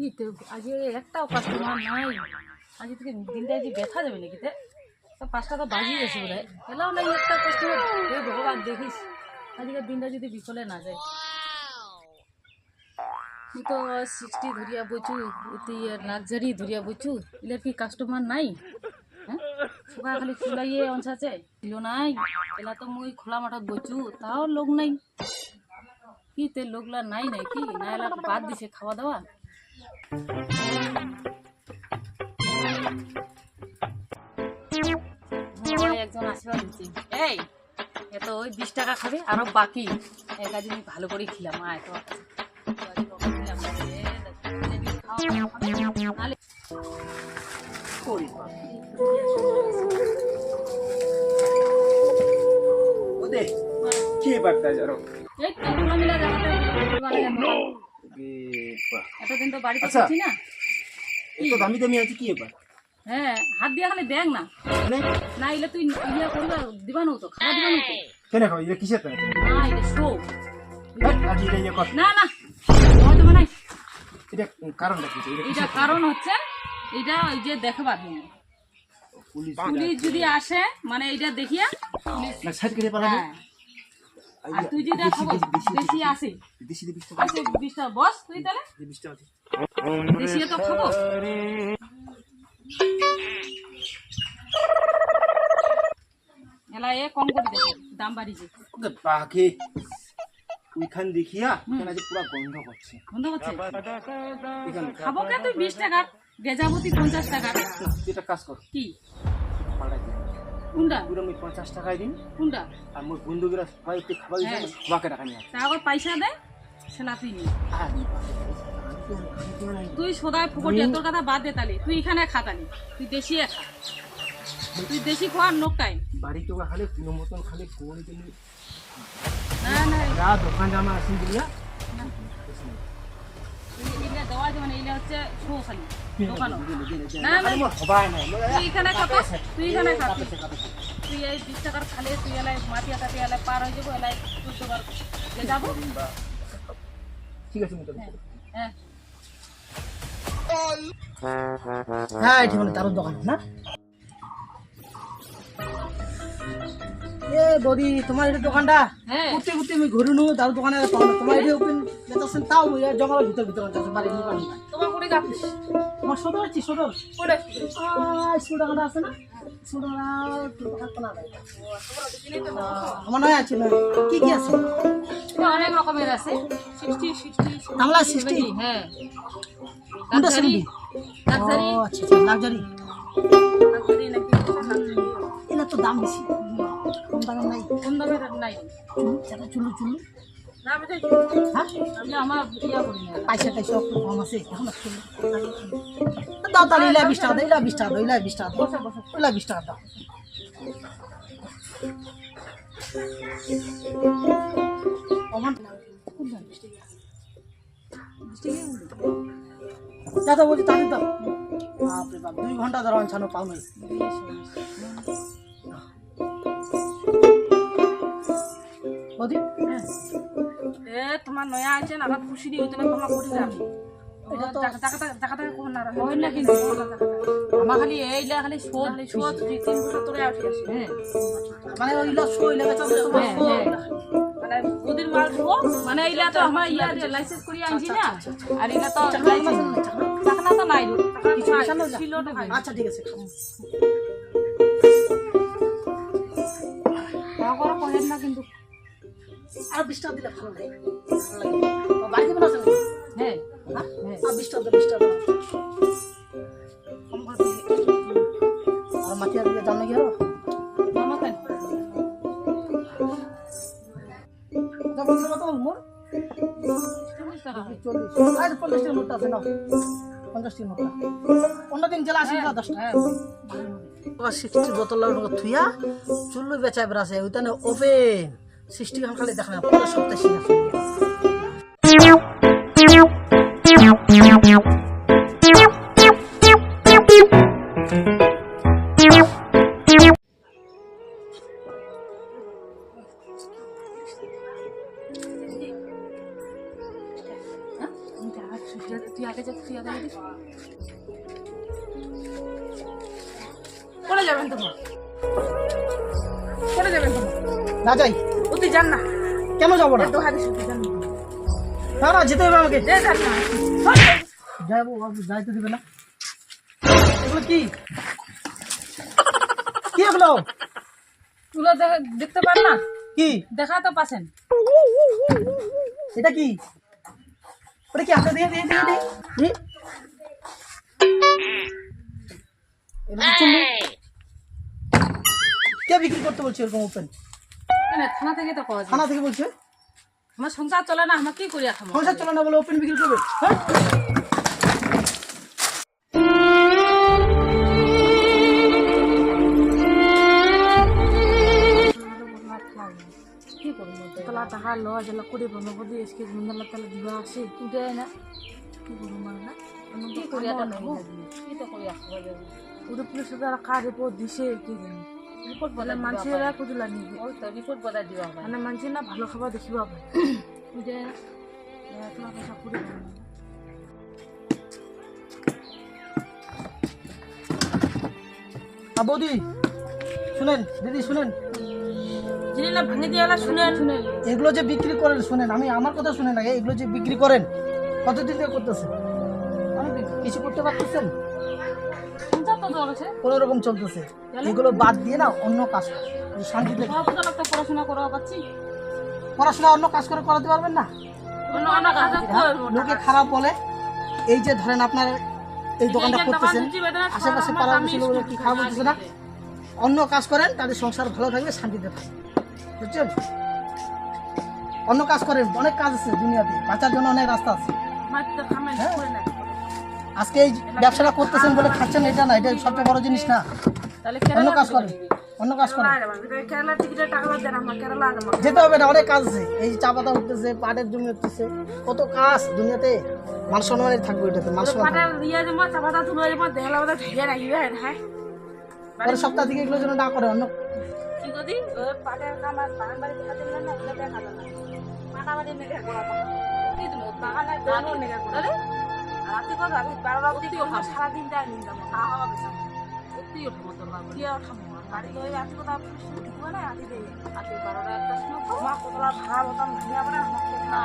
কি আজকে একটাও কাস্টমার নাই। আজ থেকে দিনটা আজ ব্যথা যাবে নাকি তে? পাঁচটা তো বাজিয়ে গেছে বোধ হয় এলাও নাই একটা কাস্টমার হে ভগবান, দেখিস। আজকের দিনটা যদি বিফলে না যায়। তুই তো সিক্সটি ধরিয়া বইছু লাক্সারি ধরিয়া বইছু এলার কি কাস্টমার নাই? হ্যাঁ? খালি চুলাইয়ে অনসাছে ছিল নাই। এলা তো মুই খোলা মাঠত বইছু তাও লোক নাই। কি তে লোকলা নাই নাই কি না এলা বাদ দিছে খাওয়া দাওয়া? একজন আশীর্বাদ দিচ্ছে। এই এত ওই বিশ টাকা খাবে আরও বাকি। এক আমি ভালো করে খিলাম আয় তো ওদের কি ব্যাপারটা জানো? এতদিন তো বাড়িতে আচ্ছা। ছিলি না? এত দামি দামি আছে কি হ্যাঁ হাত দিয়া খালি দেখ না। মানে? না এলে তুই ইয়ে করবা দিবানো তো খাওয়া দিবানো তো কেন খাও এটা কিসের প্যান্ট না এটা শো। আজ এটা ইয়ে কর না না হয়তো মানে এটা কারণটা কি? এটা এটা কারণ? হচ্ছে এটা ওই যে পুলিশ যদি আসে মানে এটা দেখিয়া পুলিশ না সাইড করে পালা আর তুই যেটা খাব বেশি আসে দেশি দেশি বিশটা আসে বিশটা বস তুই তাহলে? বিশটা আছে বেশি তো খাব। এলা এ কম করে দাম বাড়িছে ওকে বাঘে ওইখান দেখিয়া এখানে যে পুরো গন্ধ করছে। বন্ধ করছে? খাব কে তুই? বিশ টাকা গেজাবতি পঞ্চাশ টাকা এটা কাজ কর। কি? দিন কোনটা? পুরো আমি পঞ্চাশ টাকায় দিন। কোনটা? আর মোর বন্ধুগুলা সবাই একটু খাবার হ্যাঁ। দিচ্ছে সবাইকে টাকা নিয়ে তা আবার পয়সা দে সেলা তুই নি তুই সদায় ফুকটিয়া তোর কথা বাদ দে তালি তুই এখানে খাতালি তুই দেশি খা। তুই দেশি খাওয়ার নোক টাইম বাড়ি তো খালি কোনো মতন খালি কোন না না। দোকান জামা আসেন দিলিয়া তুই তুই তুই এই বিশ টাকার খালে তুই এলাই মাটি কাটি এলাই পার হয়ে যাব এলাই তোর দোকান যাব ঠিক আছে হ্যাঁ হ্যাঁ এটি মানে তারও দোকান, না? এ বৌদি তোমার এটা দোকানটা হ্যাঁ। ঘুরতে ঘুরতে আমি ঘুরে নো তার দোকানে। তোমার এটা ওপেন যেতেছেন তাও জঙ্গলের ভিতর ভিতর আছে বাড়ির দোকান তোমার করে যাচ্ছিস? তোমার সদর আছে সদর করে স্কুল দোকানটা আছে না? স্কুল আমার নয় আছে নয়। কি কি আছে? অনেক রকমের আছে। সিক্সটি সিক্সটি বাংলা সিক্সটি হ্যাঁ। লাক্সারি লাক্সারি আচ্ছা আচ্ছা লাক্সারি লাক্সারি নাকি? লাক্সারি তো দাম বেশি। কম নাই? কম নাই? চুলু সেটা চুলু হ্যাঁ? পয়সা কম আছে এখন দাও তাহলে ইলা বিশ টাকা দাও ইলা বিশ টাকা দাও ইলা বিশ টাকা দাও ইলা বিশ টাকা দাও দাদা বলছি তাহলে দাও। বাপরে বাপ দুই ঘণ্টা ধরো আনছানো পাও নাই। বৌদি? হ্যাঁ। এ তোমার নয়া আছে না আবার খুশি দিয়ে তোমার তোমার করে যাবে এটা মানে হ্যাঁ। মানে ওদের মাল মানে এইলা তো আমার ইয়া লাইসেন্স করি আনছি না। আর এলা তো লাইসেন্স তো নাই ছিল আচ্ছা ঠিক আছে। আর বিশ টাকা দিলে ভালো লাগে। ভালো লাগে তো বাড়ি দেবেন আছে হ্যাঁ। হ্যাঁ? হ্যাঁ। আর বিশ টাকা দাও, বিশ টাকা দাও। কম করে দিলে আর মাটি আর? দিয়ে দাম নাকি জেলা আসি দশটা। হ্যাঁ। সিক্সটি বোতল থুইয়া চুল্লু বেচাই বেড়াছে ওইখানে ওপেন খান খালি দেখা সপ্তাহে শিখা তুই আগে যা তুই আগে যা কোনে যাবেন তোমার কোনে যাবেন তোমার না যাই। উতি যান না? কেন যাব না? তো হাদিস উতি যান না? না যেতে হবে আমাকে। যান না। যাব যাইতে দিবে না। এগুলো কি? কি এগুলো? তুলো দেখতে পার না? কি? দেখা তো পাচ্ছেন। এটা কি? ওটা কি আপনার দিয়ে দিয়ে দিয়ে দিয়ে? কে? বিক্রি করতে বলছে এরকম ওপেন থানা থেকে তো পাওয়া যায়। থানা থেকে বলছে? আমার সংসার চলে না আমার কি করিয়া খাব সংসার চলে না বলে ওপেন বিক্রি করবে? হ্যাঁ? কি করব? তলা টাকা লওয়া যেলা করে বনব দিয়ে এসকে গুন্দালা তালা দিবা আছে না। কি করব মানে না? কি নেব তো ওদের পুলিশ কার রিপোর্ট দিছে কি জানি। রিপোর্ট মানে বদলা মানুষেরা কুদুলা নিবে ওই তো রিপোর্ট বদলা দিবা হবে মানে না ভালো খাবার দেখিবা পয়সা বৌদি শুনেন দিদি শুনেন। যিনি না ভাঙে দিয়ে শুনেন। শুনেন। এগুলো যে বিক্রি করেন শুনেন। আমি আমার কথা শুনেন আগে এগুলো যে বিক্রি করেন কতদিন থেকে করতেছেন? কিছু করতে পারতেছেন? কোনো রকম চলতেছে। এগুলো বাদ দিয়ে না অন্য কাজ। শান্তিতে পড়াশোনা করা পাচ্ছি। পড়াশোনা অন্য কাজ করে করাতে পারবেন না? লোকে খারাপ বলে এই যে ধরেন আপনার এই দোকানটা করতেছেন আশেপাশে পাড়া লোক কি খারাপ বলতেছে না? অন্য কাজ করেন তাদের সংসার ভালো থাকবে শান্তিতে থাকবে। বুঝছেন? অন্য কাজ করেন অনেক কাজ আছে দুনিয়াতে বাঁচার জন্য অনেক রাস্তা আছে। হ্যাঁ। আজকে এই ব্যবসাটা করতেছেন বলে খাচ্ছেন এটা না এটা সবচেয়ে বড় জিনিস না। অন্য কাজ করেন অন্য কাজ করেন। কেরালা টিকিটে টাকা দেন আমার কেরালা আগে যেতে হবে না অনেক কাজ আছে। এই চা পাতা উঠতেছে পাটের জমি উঠতেছে কত কাজ দুনিয়াতে। মান সম্মানের থাকবে এটাতে মান সম্মান বাদা ধেয়ে রাখবে হ্যাঁ পরের সপ্তাহ থেকে এগুলো যেন না করে অন্য পাটের রাতে কথা আমি বারোটা অবধি করব সারাদিন দেয় নিন যাব তা হওয়া বেশি সত্যি ওঠো তোর বাবা কি আর খাব বাড়ি গিয়ে রাতে কথা দিব না রাতে দেয় আজকে বারোটা একটা সময় মা কতলা ভাড়া ভাঙিয়া পড়ে আমাকে না